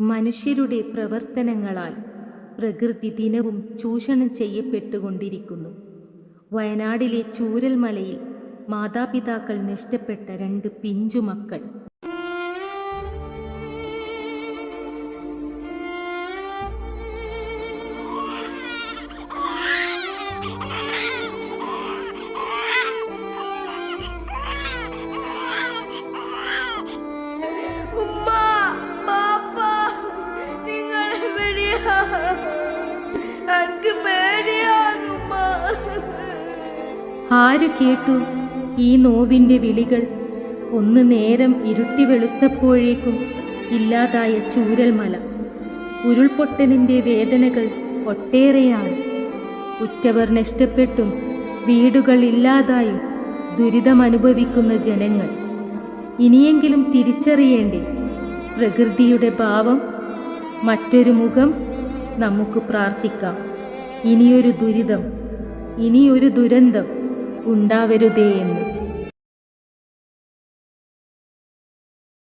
മനുഷ്യരുടെ പ്രവർത്തനങ്ങളാൽ പ്രകൃതി ദിനവും ചൂഷണം ചെയ്യപ്പെട്ടുകൊണ്ടിരിക്കുന്നു. വയനാടിലെ ചൂരൽമലയിൽ മാതാപിതാക്കൾ നഷ്ടപ്പെട്ട രണ്ട് പിഞ്ചുമക്കൾ എനിക്ക് ആരു കേട്ടു ഈ നോവിന്റെ വിളികൾ? ഒന്ന് നേരം ഇരുട്ടി വെളുത്തപ്പോഴേക്കും ഇല്ലാതായ ചൂരൽമല. ഉരുൾപൊട്ടലിന്റെ വേദനകൾ ഒട്ടേറെയാണ്. ഉറ്റവർ നഷ്ടപ്പെട്ടും വീടുകൾ ഇല്ലാതായും ദുരിതമനുഭവിക്കുന്ന ജനങ്ങൾ. ഇനിയെങ്കിലും തിരിച്ചറിയേണ്ടേ? പ്രകൃതിയുടെ ഭാവം മറ്റൊരു മുഖം നമുക്ക് പ്രാർത്ഥിക്കാം. ഇനിയൊരു ദുരിതം ഇനിയൊരു ദുരന്തം ഉണ്ടാവരുതേ എന്ന്